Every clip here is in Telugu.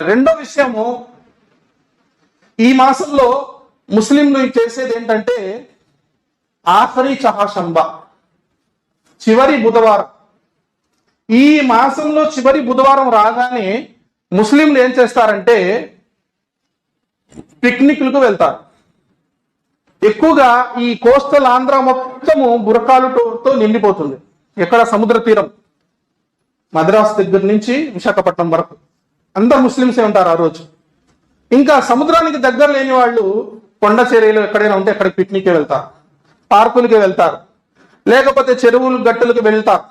రెండో విషయము ఈ మాసంలో ముస్లింలు చేసేది ఏంటంటే ఆఖరి చహాషంబ చివరి బుధవారం. ఈ మాసంలో చివరి బుధవారం రాగానే ముస్లింలు ఏం చేస్తారంటే పిక్నిక్లకు వెళ్తారు. ఎక్కువగా ఈ కోస్టల్ ఆంధ్ర మొత్తము బురకాలతో నిండిపోతుంది. ఎక్కడ సముద్ర తీరం మద్రాస్ దగ్గర నుంచి విశాఖపట్నం వరకు. అందరు ముస్లింసే ఉంటారు ఆ రోజు. ఇంకా సముద్రానికి దగ్గర లేని వాళ్ళు కొండ చర్యలు ఎక్కడైనా ఉంటే అక్కడికి పిక్నిక్కి వెళ్తారు. పార్కులకి వెళ్తారు. లేకపోతే చెరువులు గట్టులకు వెళ్తారు.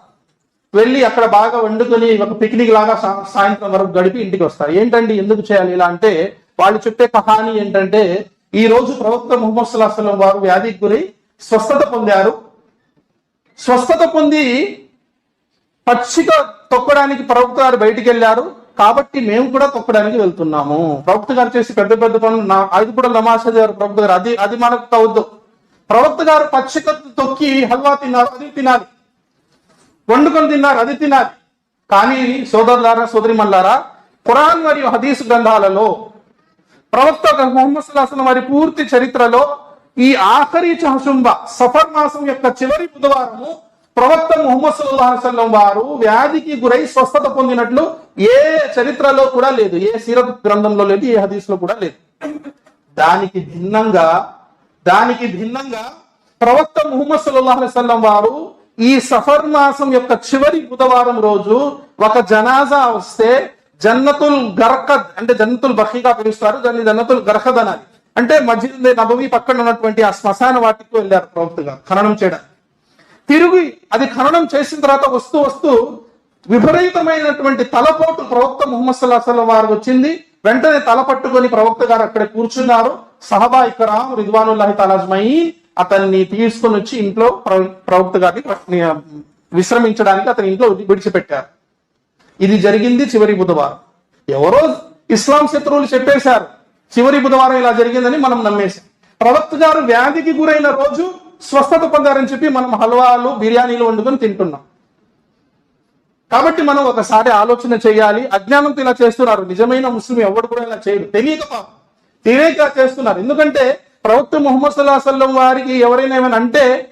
వెళ్ళి అక్కడ బాగా వండుకొని ఒక పిక్నిక్ లాగా సాయంత్రం వరకు గడిపి ఇంటికి వస్తారు. ఏంటండి ఎందుకు చేయాలి ఇలా అంటే వాళ్ళు చెప్పే కహాని ఏంటంటే ఈ రోజు ప్రవక్త ముహమ్మద్ సుల్లాహం వారు వ్యాధికి గురి స్వస్థత పొందారు. స్వస్థత పొంది పచ్చిక తొక్కడానికి ప్రవక్త గారు బయటికి వెళ్ళారు. కాబట్టి మేము కూడా తొక్కడానికి వెళ్తున్నాము. ప్రవక్త గారు చేసి పెద్ద పెద్ద పనులు నా అది కూడా నమాషా గారు ప్రవక్త గారు. అది అది మనకు తవ్వద్దు. ప్రవక్త గారు పచ్చిక తొక్కి హల్వా తిన్నారు అది తినాలి. వండుకొని తిన్నారు అది తినాలి. కానీ సోదరులారా సోదరిమల్లారా ఖురాన్ మరియు హదీస్ గ్రంథాలలో ప్రవక్త ముహమ్మద్ సుల్లాసం వారి పూర్తి చరిత్రలో ఈ ఆఖరి చహశుంబ సఫర్ మాసం యొక్క చివరి బుధవారము ప్రవక్త ముహమ్మద్ సుల్లాహం వారు వ్యాధికి గురై స్వస్థత పొందినట్లు ఏ చరిత్రలో కూడా లేదు ఏ సీరత్ గ్రంథంలో లేదు ఏ హదీస్లో కూడా లేదు. దానికి భిన్నంగా దానికి భిన్నంగా ప్రవక్త ముహమ్మద్ సల్లాహు వారు ఈ సఫర్ మాసం యొక్క చివరి బుధవారం రోజు ఒక జనాజా వస్తే జన్నతుల్ గర్కద్ అంటే జన్నతుల్ బహీగా పిలుస్తారు దాన్ని జన్నతుల్ గర్కద్ అనాలి. అంటే మస్జిద్ నబవి పక్కన ఉన్నటువంటి ఆ శ్మశాన వాటికి వెళ్ళారు ప్రవక్త గారు ఖననం చేయడానికి. తిరిగి అది ఖననం చేసిన తర్వాత వస్తూ వస్తూ విపరీతమైనటువంటి తలపోటు ప్రవక్త ముహమ్మద్ సల్లాహం వారు వచ్చింది. వెంటనే తల పట్టుకొని ప్రవక్త గారు అక్కడ కూర్చున్నారు. సహబా ఇక్కడ రిద్వానుల్లాహి తాలాజ్మై అతన్ని తీసుకొని వచ్చి ఇంట్లో ప్రవక్త గారిని విశ్రమించడానికి అతని ఇంట్లో విడిచిపెట్టారు. ఇది జరిగింది చివరి బుధవారం. ఎవరో ఇస్లాం శత్రువులు చెప్పేశారు చివరి బుధవారం ఇలా జరిగిందని మనం నమ్మేశాం. ప్రవక్త గారు వ్యాధికి గురైన రోజు స్వస్థత పొందారని చెప్పి మనం హల్వాలు బిర్యానీలు వండుకొని తింటున్నాం. కాబట్టి మనం ఒకసారి ఆలోచన చేయాలి. అజ్ఞానంతో ఇలా చేస్తున్నారు. నిజమైన ముస్లిం ఎవడు కూడా ఇలా చేయడు. తెలియక పాపం. తెలియక చేస్తున్నారు. ఎందుకంటే ప్రవక్త ముహమ్మద్ సల్లాహ్ వారికి ఎవరైనా ఏమైనా అంటే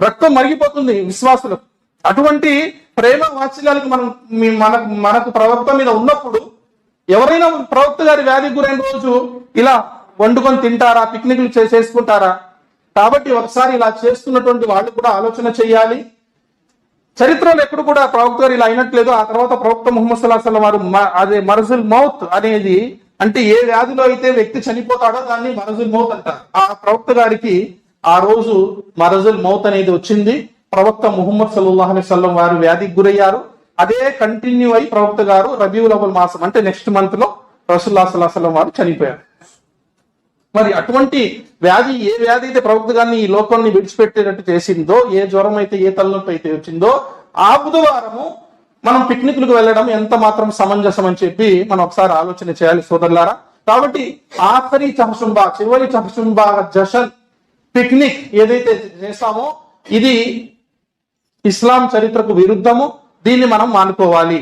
రక్తం మరిగిపోతుంది విశ్వాసులకు. అటువంటి ప్రేమ వాత్సల్యాలకు మనం మన మనకు మనకు ప్రవక్త మీద ఉన్నప్పుడు ఎవరైనా ప్రవక్త గారి వ్యాధికి గురైన రోజు ఇలా వండుకొని తింటారా పిక్నిక్లు చే- చేసుకుంటారా కాబట్టి ఒకసారి ఇలా చేస్తున్నటువంటి వాళ్ళు కూడా ఆలోచన చేయాలి. చరిత్రలో ఎప్పుడు కూడా ప్రవక్త గారు ఇలా అయినట్లేదు. ఆ తర్వాత ప్రవక్త ముహమ్మద్ సల్లాహం వారు మ- అదే మరజుల్ మౌత్ అనేది అంటే ఏ వ్యాధిలో అయితే వ్యక్తి చనిపోతాడో దాన్ని మరజుల్ మౌత్ అంటారు. ఆ ప్రవక్త గారికి ఆ రోజు మరజుల్ మౌత్ అనేది వచ్చింది. ప్రవక్త ముహమ్మద్ సల్లాహ్ అలైహి వారు వ్యాధికి గురయ్యారు. అదే కంటిన్యూ అయి ప్రవక్త గారు రబీউল అవల్ మాసం అంటే నెక్స్ట్ మంత్లో రసూల్లా సల్లాహం వారు చనిపోయారు. మరి అటువంటి వ్యాధి ఏ వ్యాధి అయితే ప్రవక్త గారిని ఈ లోకాన్ని విడిచిపెట్టేటట్టు చేసిందో ఏ జ్వరం అయితే ఏ తలనొప్పి అయితే వచ్చిందో ఆ బుధవారము మనం పిక్నిక్లకు వెళ్ళడం ఎంత మాత్రం సమంజసం అని చెప్పి మనం ఒకసారి ఆలోచన చేయాలి సోదరులారా. కాబట్టి ఆఖరి చహశుంబా చివరి చహశుంబా జషన్ పిక్నిక్ ఏదైతే చేస్తామో ఇది ఇస్లాం చరిత్రకు విరుద్ధము. దీన్ని మనం మానుకోవాలి.